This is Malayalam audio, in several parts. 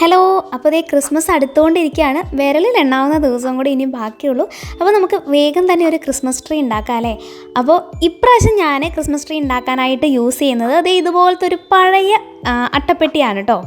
ഹലോ അപ്പോൾ ഇതേ ക്രിസ്മസ് അടുത്തുകൊണ്ടിരിക്കുകയാണ് വിരലിൽ എണ്ണാവുന്ന ദിവസം കൂടി ഇനി ബാക്കിയുള്ളൂ. അപ്പോൾ നമുക്ക് വേഗം തന്നെ ഒരു ക്രിസ്മസ് ട്രീ ഉണ്ടാക്കാം അല്ലേ അപ്പോൾ ഇപ്രാവശ്യം ഞാൻ ക്രിസ്മസ് ട്രീ ഉണ്ടാക്കാനായിട്ട് യൂസ് ചെയ്യുന്നത് അതേ ഇതുപോലത്തെ ഒരു പഴയ അട്ടപ്പെട്ടിയാണ് കേട്ടോ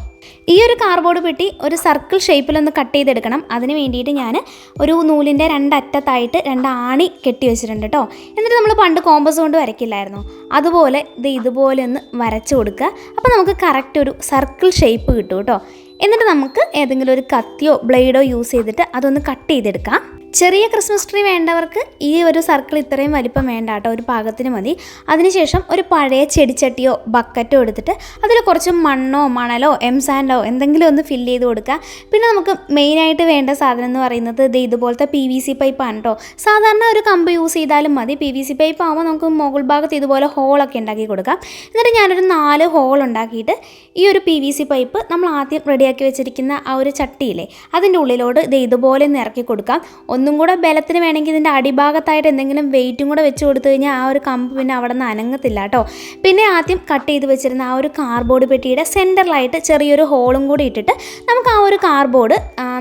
ഈ ഒരു കാർബോർഡ് പെട്ടി ഒരു സർക്കിൾ ഷേപ്പിലൊന്ന് കട്ട് ചെയ്തെടുക്കണം. അതിന് വേണ്ടിയിട്ട് ഞാൻ ഒരു നൂലിന്റെ രണ്ടറ്റത്തായിട്ട് രണ്ട് ആണി കെട്ടി വെച്ചിട്ടുണ്ട് കേട്ടോ എന്നിട്ട് നമ്മൾ പണ്ട് കോമ്പസ് കൊണ്ട് വരയ്ക്കില്ലായിരുന്നു. അതുപോലെ ഇത് ഇതുപോലെ ഒന്ന് വരച്ചു കൊടുക്കുക. അപ്പോൾ നമുക്ക് കറക്റ്റ് ഒരു സർക്കിൾ ഷേപ്പ് കിട്ടും കേട്ടോ എന്നിട്ട് നമുക്ക് ഏതെങ്കിലും ഒരു കത്തിയോ ബ്ലേഡോ യൂസ് ചെയ്തിട്ട് അതൊന്ന് കട്ട് ചെയ്തെടുക്കാം. ചെറിയ ക്രിസ്മസ് ട്രീ വേണ്ടവർക്ക് ഈ ഒരു സർക്കിൾ ഇത്രയും വലിപ്പം വേണ്ട കേട്ടോ. ഒരു പാകത്തിന് മതി. അതിനുശേഷം ഒരു പഴയ ചെടിച്ചട്ടിയോ ബക്കറ്റോ എടുത്തിട്ട് അതിൽ കുറച്ച് മണ്ണോ മണലോ എം സാൻഡോ എന്തെങ്കിലും ഒന്ന് ഫില്ല് ചെയ്ത് കൊടുക്കുക. പിന്നെ നമുക്ക് മെയിനായിട്ട് വേണ്ട സാധനം എന്ന് പറയുന്നത് ഇത് ഇതുപോലത്തെ പി വി സി പൈപ്പാണ് കേട്ടോ. സാധാരണ ഒരു കമ്പ് യൂസ് ചെയ്താലും മതി. പി വി സി പൈപ്പ് ആകുമ്പോൾ നമുക്ക് മുകൾ ഭാഗത്ത് ഇതുപോലെ ഹോളൊക്കെ ഉണ്ടാക്കി കൊടുക്കാം. എന്നിട്ട് ഞാനൊരു നാല് ഹോൾ ഉണ്ടാക്കിയിട്ട് ഈ ഒരു പി വി സി പൈപ്പ് നമ്മൾ ആദ്യം റെഡിയാക്കി വെച്ചിരിക്കുന്ന ആ ഒരു ചട്ടിയില്ലേ അതിന്റെ ഉള്ളിലോട് ഇത് ഇതുപോലെ ഒന്ന് ഇറക്കി കൊടുക്കാം. ഒന്നും കൂടെ ബലത്തിന് വേണമെങ്കിൽ ഇതിന്റെ അടിഭാഗത്തായിട്ട് എന്തെങ്കിലും വെയിറ്റും കൂടെ വെച്ച് കൊടുത്തു കഴിഞ്ഞാൽ ആ ഒരു കമ്പ് പിന്നെ അവിടെ നിന്ന് അനങ്ങത്തില്ല കേട്ടോ. പിന്നെ ആദ്യം കട്ട് ചെയ്ത് വെച്ചിരുന്ന ആ ഒരു കാർബോർഡ് പെട്ടിയുടെ സെന്ററിലായിട്ട് ചെറിയൊരു ഹോളും കൂടി ഇട്ടിട്ട് നമുക്ക് ആ ഒരു കാർബോർഡ്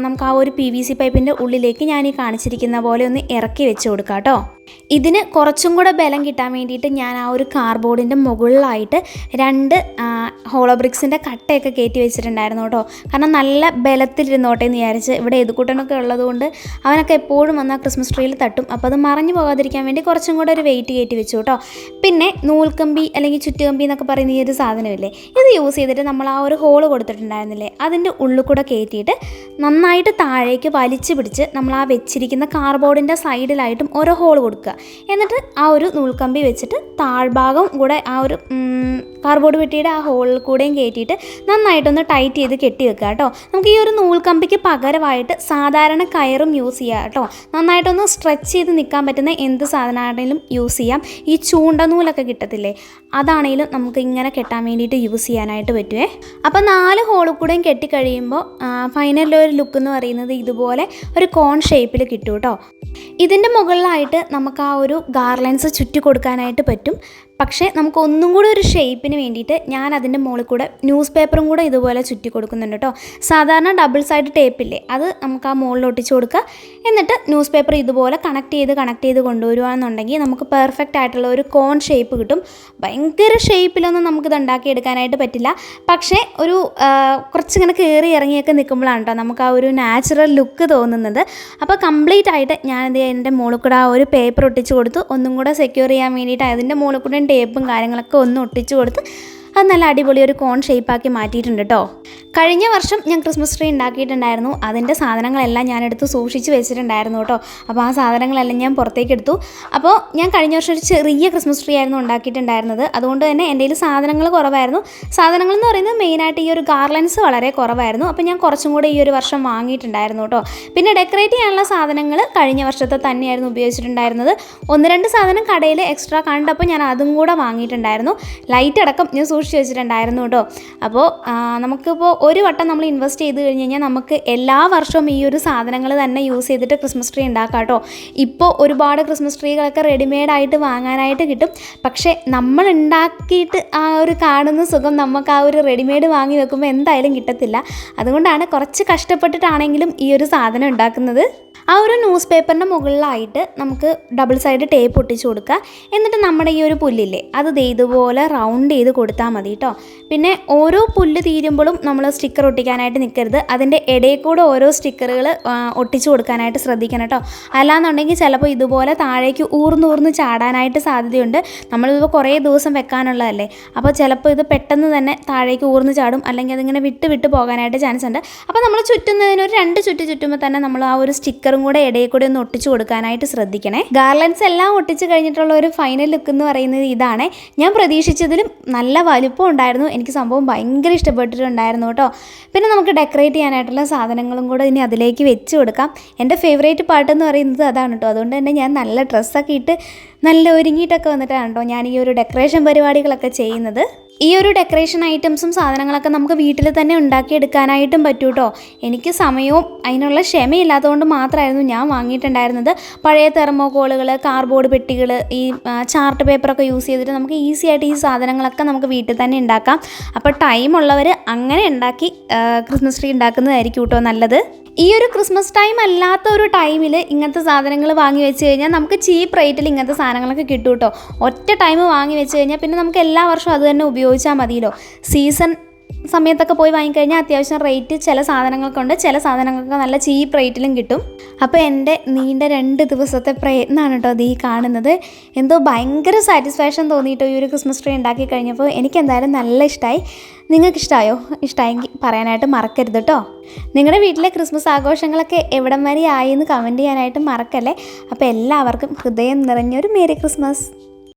നമുക്ക് ആ ഒരു പി വി സി പൈപ്പിന്റെ ഉള്ളിലേക്ക് ഞാൻ ഈ കാണിച്ചിരിക്കുന്ന പോലെ ഒന്ന് ഇറക്കി വെച്ച് കൊടുക്കാം കേട്ടോ. ഇതിന് കുറച്ചും കൂടെ ബലം കിട്ടാൻ വേണ്ടിയിട്ട് ഞാൻ ആ ഒരു കാർബോർഡിന്റെ മുകളിലായിട്ട് രണ്ട് ഹോളോബ്രിക്സിന്റെ കട്ടയൊക്കെ കയറ്റി വെച്ചിട്ടുണ്ടായിരുന്നു കേട്ടോ. കാരണം നല്ല ബലത്തിലിരുന്നോട്ടെ എന്ന് വിചാരിച്ച് ഇവിടെ എതുകൂട്ടനൊക്കെ ഉള്ളതുകൊണ്ട് അവനൊക്കെ എപ്പോഴും വന്നാൽ ക്രിസ്മസ് ട്രീയിൽ തട്ടും. അപ്പോൾ അത് മറഞ്ഞു പോകാതിരിക്കാൻ വേണ്ടി കുറച്ചും കൂടെ ഒരു വെയിറ്റ് കയറ്റി വെച്ചു കേട്ടോ. പിന്നെ നൂൽക്കമ്പി അല്ലെങ്കിൽ ചുറ്റുകമ്പി എന്നൊക്കെ പറയുന്ന ഈ ഒരു സാധനമില്ലേ? ഇത് യൂസ് ചെയ്തിട്ട് നമ്മൾ ആ ഒരു ഹോൾ കൊടുത്തിട്ടുണ്ടായിരുന്നില്ലേ? അതിന്റെ ഉള്ളിൽ കൂടെ കയറ്റിയിട്ട് നന്നായിട്ട് താഴേക്ക് വലിച്ചു പിടിച്ച് നമ്മൾ ആ വെച്ചിരിക്കുന്ന കാർബോർഡിന്റെ സൈഡിലായിട്ടും ഓരോ ഹോൾ കൊടുക്കുക. എന്നിട്ട് ആ ഒരു നൂൽക്കമ്പി വെച്ചിട്ട് താഴ്ഭാഗം കൂടെ ആ ഒരു കാർബോർഡ് പെട്ടിയുടെ ആ ഹോളിൽ കൂടെയും കയറ്റിയിട്ട് നന്നായിട്ടൊന്ന് ടൈറ്റ് ചെയ്ത് കെട്ടി വെക്കുക കേട്ടോ. നമുക്ക് ഈ ഒരു നൂൽക്കമ്പിക്ക് പകരമായിട്ട് സാധാരണ കയറും യൂസ് ചെയ്യാം കേട്ടോ. നന്നായിട്ടൊന്ന് സ്ട്രെച്ച് ചെയ്ത് നിൽക്കാൻ പറ്റുന്ന എന്ത് സാധനമാണെങ്കിലും യൂസ് ചെയ്യാം. ഈ ചൂണ്ട നൂലൊക്കെ കിട്ടത്തില്ലേ? അതാണെങ്കിലും നമുക്ക് ഇങ്ങനെ കെട്ടാൻ വേണ്ടിയിട്ട് യൂസ് ചെയ്യാനായിട്ട് പറ്റുമേ അപ്പോൾ നാല് ഹോളിൽ കൂടെയും കെട്ടിക്കഴിയുമ്പോൾ ഫൈനലിൽ ഒരു ലുക്ക് എന്ന് പറയുന്നത് ഇതുപോലെ ഒരു കോൺ ഷേപ്പിൽ കിട്ടും കേട്ടോ ഇതിന്റെ മുകളിലായിട്ട് നമുക്ക് ആ ഒരു ഗാർലൻസ് ചുറ്റി കൊടുക്കാനായിട്ട് പറ്റും. പക്ഷേ നമുക്ക് ഒന്നും കൂടി ഒരു ഷേപ്പിന് വേണ്ടിയിട്ട് ഞാൻ അതിന്റെ മുകളിൽ കൂടെ ന്യൂസ് പേപ്പറും കൂടെ ഇതുപോലെ ചുറ്റി കൊടുക്കുന്നുണ്ട് കേട്ടോ സാധാരണ ഡബിൾ സൈഡ് ടേപ്പില്ലേ അത് നമുക്ക് ആ മുകളിൽ ഒട്ടിച്ച് കൊടുക്കുക. എന്നിട്ട് ന്യൂസ് പേപ്പർ ഇതുപോലെ കണക്ട് ചെയ്ത് കണക്ട് ചെയ്ത് കൊണ്ടുവരുവാണെന്നുണ്ടെങ്കിൽ നമുക്ക് പെർഫെക്റ്റ് ആയിട്ടുള്ള ഒരു കോൺ ഷേപ്പ് കിട്ടും. ഭയങ്കര ഷേപ്പിലൊന്നും നമുക്കിത് ഉണ്ടാക്കിയെടുക്കാനായിട്ട് പറ്റില്ല. പക്ഷേ ഒരു കുറച്ച് കുറച്ചിങ്ങനെ കയറി ഇറങ്ങിയൊക്കെ നിൽക്കുമ്പോഴാണ് കേട്ടോ നമുക്ക് ആ ഒരു നാച്ചുറൽ ലുക്ക് തോന്നുന്നത്. അപ്പോൾ കംപ്ലീറ്റ് ആയിട്ട് ഞാനിത് എന്റെ മുകളിൽ കൂടെ ആ ഒരു പേപ്പർ ഒട്ടിച്ച് കൊടുത്തു. ഒന്നും കൂടെ സെക്യൂർ ചെയ്യാൻ വേണ്ടിയിട്ട് അതിന്റെ മുകളിൽ കൂടെ ടേപ്പും കാര്യങ്ങളൊക്കെ ഒന്ന് ഒട്ടിച്ചു കൊടുത്ത് അത് നല്ല അടിപൊളി ഒരു കോൺ ഷേപ്പാക്കി മാറ്റിയിട്ടുണ്ട് കേട്ടോ കഴിഞ്ഞ വർഷം ഞാൻ ക്രിസ്മസ് ട്രീ ഉണ്ടാക്കിയിട്ടുണ്ടായിരുന്നു. അതിന്റെ സാധനങ്ങളെല്ലാം ഞാൻ എടുത്ത് സൂക്ഷിച്ച് വെച്ചിട്ടുണ്ടായിരുന്നു കേട്ടോ അപ്പോൾ ആ സാധനങ്ങളെല്ലാം ഞാൻ പുറത്തേക്ക് എടുത്തു അപ്പോൾ ഞാൻ കഴിഞ്ഞ വർഷം ഒരു ചെറിയ ക്രിസ്മസ് ട്രീ ആയിരുന്നു ഉണ്ടാക്കിയിട്ടുണ്ടായിരുന്നത്. അതുകൊണ്ട് തന്നെ എന്റെ കയ്യിൽ സാധനങ്ങൾ കുറവായിരുന്നു. സാധനങ്ങൾ എന്ന് പറയുന്നത് മെയിനായിട്ട് ഈ ഒരു ഗാർലൻസ് വളരെ കുറവായിരുന്നു. അപ്പോൾ ഞാൻ കുറച്ചും കൂടെ ഈ ഒരു വർഷം വാങ്ങിയിട്ടുണ്ടായിരുന്നു കേട്ടോ പിന്നെ ഡെക്കറേറ്റ് ചെയ്യാനുള്ള സാധനങ്ങൾ കഴിഞ്ഞ വർഷത്തെ തന്നെയായിരുന്നു ഉപയോഗിച്ചിട്ടുണ്ടായിരുന്നത്. ഒന്ന് രണ്ട് സാധനം കടയിൽ എക്സ്ട്രാ കണ്ടപ്പോൾ ഞാൻ അതും കൂടെ വാങ്ങിയിട്ടുണ്ടായിരുന്നു. ലൈറ്റ് അടക്കം ഞാൻ വെച്ചിട്ടുണ്ടായിരുന്നു കേട്ടോ. അപ്പോൾ നമുക്കിപ്പോൾ ഒരു വട്ടം നമ്മൾ ഇൻവെസ്റ്റ് ചെയ്ത് കഴിഞ്ഞ് കഴിഞ്ഞാൽ നമുക്ക് എല്ലാ വർഷവും ഈ ഒരു സാധനങ്ങൾ തന്നെ യൂസ് ചെയ്തിട്ട് ക്രിസ്മസ് ട്രീ ഉണ്ടാക്കാം കേട്ടോ. ഇപ്പോൾ ഒരുപാട് ക്രിസ്മസ് ട്രീകളൊക്കെ റെഡിമെയ്ഡായിട്ട് വാങ്ങാനായിട്ട് കിട്ടും. പക്ഷേ നമ്മൾ ഉണ്ടാക്കിയിട്ട് ആ ഒരു കാണുന്ന സുഖം നമുക്ക് ആ ഒരു റെഡിമെയ്ഡ് വാങ്ങി വെക്കുമ്പോൾ എന്തായാലും കിട്ടത്തില്ല. അതുകൊണ്ടാണ് കുറച്ച് കഷ്ടപ്പെട്ടിട്ടാണെങ്കിലും ഈ ഒരു സാധനം ഉണ്ടാക്കുന്നത്. ആ ഒരു ന്യൂസ് പേപ്പറിന്റെ മുകളിലായിട്ട് നമുക്ക് ഡബിൾ സൈഡ് ടേപ്പ് ഒട്ടിച്ച് കൊടുക്കുക. എന്നിട്ട് നമ്മുടെ ഈ ഒരു പുല്ലില്ലേ അത് ഇതുപോലെ റൗണ്ട് ചെയ്ത് കൊടുത്താൽ മതി കേട്ടോ പിന്നെ ഓരോ പുല്ല് തീരുമ്പോഴും നമ്മൾ സ്റ്റിക്കർ ഒട്ടിക്കാനായിട്ട് നിൽക്കരുത് അതിന്റെ ഇടയിൽ കൂടെ ഓരോ സ്റ്റിക്കറുകൾ ഒട്ടിച്ചു കൊടുക്കാനായിട്ട് ശ്രദ്ധിക്കണം കേട്ടോ അല്ലാന്നുണ്ടെങ്കിൽ ചിലപ്പോൾ ഇതുപോലെ താഴേക്ക് ഊർന്നൂർന്ന് ചാടാനായിട്ട് സാധ്യതയുണ്ട്. നമ്മളിപ്പോൾ കുറേ ദിവസം വെക്കാനുള്ളതല്ലേ. അപ്പോൾ ചിലപ്പോൾ ഇത് പെട്ടെന്ന് തന്നെ താഴേക്ക് ഊർന്ന് ചാടും. അല്ലെങ്കിൽ അതിങ്ങനെ വിട്ട് വിട്ട് പോകാനായിട്ട് ചാൻസ് ഉണ്ട്. അപ്പോൾ നമ്മൾ ചുറ്റുന്നതിന് ഒരു രണ്ട് ചുറ്റ് ചുറ്റുമ്പോൾ തന്നെ നമ്മൾ ആ ഒരു സ്റ്റിക്കറും കൂടെ ഇടയിൽ കൂടെ ഒന്ന് ഒട്ടിച്ചു കൊടുക്കാനായിട്ട് ശ്രദ്ധിക്കണേ. ഗാർലൻസ് എല്ലാം ഒട്ടിച്ചു കഴിഞ്ഞിട്ടുള്ള ഒരു ഫൈനൽ ലുക്ക് എന്ന് പറയുന്നത് ഇതാണ്. ഞാൻ പ്രതീക്ഷിച്ചതിലും നല്ല വലുപ്പം ഉണ്ടായിരുന്നു. എനിക്ക് സംഭവം ഭയങ്കര ഇഷ്ടപ്പെട്ടിട്ടുണ്ടായിരുന്നു കേട്ടോ. പിന്നെ നമുക്ക് ഡെക്കറേറ്റ് ചെയ്യാനായിട്ടുള്ള സാധനങ്ങളും കൂടെ ഇനി അതിലേക്ക് വെച്ച് കൊടുക്കാം. എന്റെ ഫേവറേറ്റ് പാട്ട് എന്ന് പറയുന്നത് അതാണ് കേട്ടോ. അതുകൊണ്ട് തന്നെ ഞാൻ നല്ല ഡ്രസ്സൊക്കെ ഇട്ട് നല്ല ഒരുങ്ങിയിട്ടൊക്കെ വന്നിട്ടാണ് കേട്ടോ ഞാൻ ഈ ഒരു ഡെക്കറേഷൻ പരിപാടികളൊക്കെ ചെയ്യുന്നത്. ഈ ഒരു ഡെക്കറേഷൻ ഐറ്റംസും സാധനങ്ങളൊക്കെ നമുക്ക് വീട്ടിൽ തന്നെ ഉണ്ടാക്കിയെടുക്കാനായിട്ടും പറ്റൂ കേട്ടോ എനിക്ക് സമയവും അതിനുള്ള ക്ഷമയില്ലാത്തതുകൊണ്ട് മാത്രമായിരുന്നു ഞാൻ വാങ്ങിയിട്ടുണ്ടായിരുന്നത്. പഴയ തെർമോകോളുകൾ കാർഡ്ബോർഡ് പെട്ടികൾ ഈ ചാർട്ട് പേപ്പറൊക്കെ യൂസ് ചെയ്തിട്ട് നമുക്ക് ഈസി ആയിട്ട് ഈ സാധനങ്ങളൊക്കെ നമുക്ക് വീട്ടിൽ തന്നെ ഉണ്ടാക്കാം. അപ്പോൾ ടൈം ഉള്ളവർ അങ്ങനെ ഉണ്ടാക്കി ക്രിസ്മസ് ട്രീ ഉണ്ടാക്കുന്നതായിരിക്കും കേട്ടോ നല്ലത്. ഈ ഒരു ക്രിസ്മസ് ടൈം അല്ലാത്ത ഒരു ടൈമിൽ ഇങ്ങനത്തെ സാധനങ്ങൾ വാങ്ങി വെച്ച് കഴിഞ്ഞാൽ നമുക്ക് ചീപ്പ് റേറ്റിൽ ഇങ്ങനത്തെ സാധനങ്ങളൊക്കെ കിട്ടും കേട്ടോ ഒറ്റ ടൈം വാങ്ങി വെച്ച് കഴിഞ്ഞാൽ പിന്നെ നമുക്ക് എല്ലാ വർഷവും അത് തന്നെ ഉപയോഗിച്ചാൽ മതിയല്ലോ. സീസൺ സമയത്തൊക്കെ പോയി വാങ്ങിക്കഴിഞ്ഞാൽ അത്യാവശ്യം റേറ്റ് ചില സാധനങ്ങൾക്കുണ്ട്. ചില സാധനങ്ങൾക്ക് നല്ല ചീപ്പ് റേറ്റിലും കിട്ടും. അപ്പോൾ എന്റെ നീണ്ട രണ്ട് ദിവസത്തെ പ്രയത്നമാണ് കേട്ടോ അത് ഈ കാണുന്നത്. എന്തോ ഭയങ്കര സാറ്റിസ്ഫാക്ഷൻ തോന്നിയിട്ടോ ഈ ഒരു ക്രിസ്മസ് ട്രീ ഉണ്ടാക്കി കഴിഞ്ഞപ്പോൾ. എനിക്ക് എന്തായാലും നല്ല ഇഷ്ടമായി നിങ്ങൾക്ക് ഇഷ്ടമായോ ഇഷ്ടമായെങ്കിൽ പറയാനായിട്ട് മറക്കരുത് കേട്ടോ നിങ്ങളുടെ വീട്ടിലെ ക്രിസ്മസ് ആഘോഷങ്ങളൊക്കെ എവിടം വരെ ആയി എന്ന് കമന്റ് ചെയ്യാനായിട്ട് മറക്കല്ലേ? അപ്പോൾ എല്ലാവർക്കും ഹൃദയം നിറഞ്ഞൊരു മേരി ക്രിസ്മസ്